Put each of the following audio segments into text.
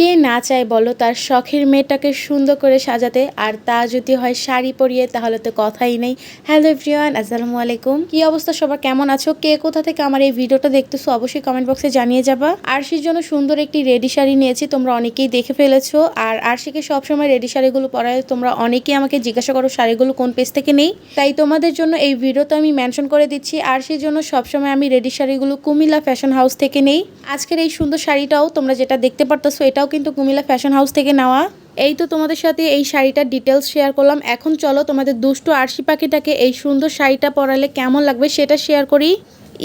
কে না চায় বলো, তার শখের মেয়েটাকে সুন্দর করে সাজাতে, আর তা যদি হয় শাড়ি পরিয়ে, তাহলে তো কথাই নেই। হ্যালো এভরিওয়ান, আসসালামু আলাইকুম। কি অবস্থা সবার? কেমন আছো? কে কোথা থেকে আমার এই ভিডিওটা দেখতেছো, অবশ্যই কমেন্ট বক্সে জানিয়ে যাবা। আরশির জন্য সুন্দর একটি রেডি শাড়ি নিয়েছি, তোমরা অনেকেই দেখে ফেলেছো। আর আরশিকে সবসময় রেডি শাড়িগুলো পরায়, তোমরা অনেকেই আমাকে জিজ্ঞাসা করো শাড়িগুলো কোন পেজ থেকে নেই। তাই তোমাদের জন্য এই ভিডিওতে আমি মেনশন করে দিচ্ছি। আরশির জন্য সবসময় আমি রেডি শাড়িগুলো কুমিল্লা ফ্যাশন হাউস থেকে নেই। আজকের এই সুন্দর শাড়িটাও তোমরা যেটা দেখতে পারতেছো, এটাও কিন্তু কুমিল্লা ফ্যাশন হাউস থেকে নেওয়া। এই তো তোমাদের সাথে এই শাড়িটার ডিটেলস শেয়ার করলাম। এখন চলো তোমাদের দুষ্টু আরশি পাখিটাকে এই সুন্দর শাড়িটা পরালে কেমন লাগবে সেটা শেয়ার করি।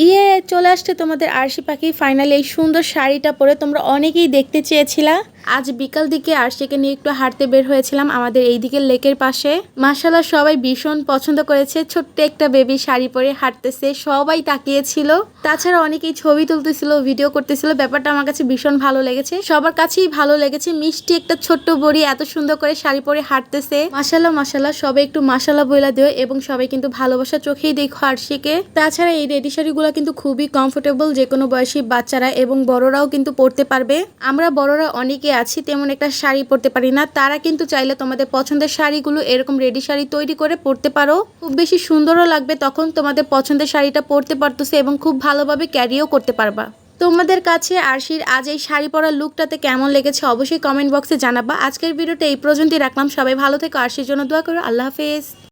ইয়ে চলে আসছে তোমাদের আরশি পাখি। ফাইনালি এই সুন্দর শাড়িটা পরে তোমরা অনেকেই দেখতে চেয়েছিলা। আজ বিকাল দিকে আরশিকে নিয়ে একটু হাঁটতে বের হয়েছিলাম আমাদের এই দিকের লেকের পাশে। মাসাল্লাহ সবাই ভীষণ পছন্দ করেছে। ছোট্ট একটা বেবি শাড়ি পরে হাঁটতেছে, সবাই তাকিয়েছিল। তাছাড়া অনেকেই ছবি তুলতেছিল ভিডিও করতেছিল। ব্যাপারটা আমার কাছে ভীষণ ভালো লেগেছে। সবার কাছেই ভালো লেগেছে। মিষ্টি একটা ছোট্ট বড়ি এত সুন্দর করে শাড়ি পরে হাঁটতেছে। মাসাল্লাহ মাসাল্লাহ সবাই একটু মাসাল্লাহ বইলা দিও এবং সবাই কিন্তু ভালোবাসা চোখেই দেখো আরশিকে। তাছাড়া এই রেডি শাড়িগুলো কিন্তু খুবই কমফোর্টেবল যে কোনো বয়সী বাচ্চারা এবং বড়রাও কিন্তু পরতে পারবে। আমরা বড়রা অনেকে আছি, তেমন একটা শাড়ি পরতে পারি না। তারা কিন্তু চাইলে তোমাদের পছন্দের শাড়িগুলো এরকম রেডি শাড়ি তৈরি করে পরতে পারো। খুব বেশি সুন্দরও লাগবে তখন তোমাদের পছন্দের শাড়িটা পরতে পারতেছে এবং খুব ভালোভাবে ক্যারিও করতে পারবা। তোমাদের কাছে আরশির আজ এই শাড়ি পরার লুকটাতে কেমন লেগেছে অবশ্যই কমেন্ট বক্সে জানাবা। আজকের ভিডিওটা এই পর্যন্তই রাখলাম। সবাই ভালো থেকো, আরশির জন্য দোয়া করো। আল্লাহ হাফেজ।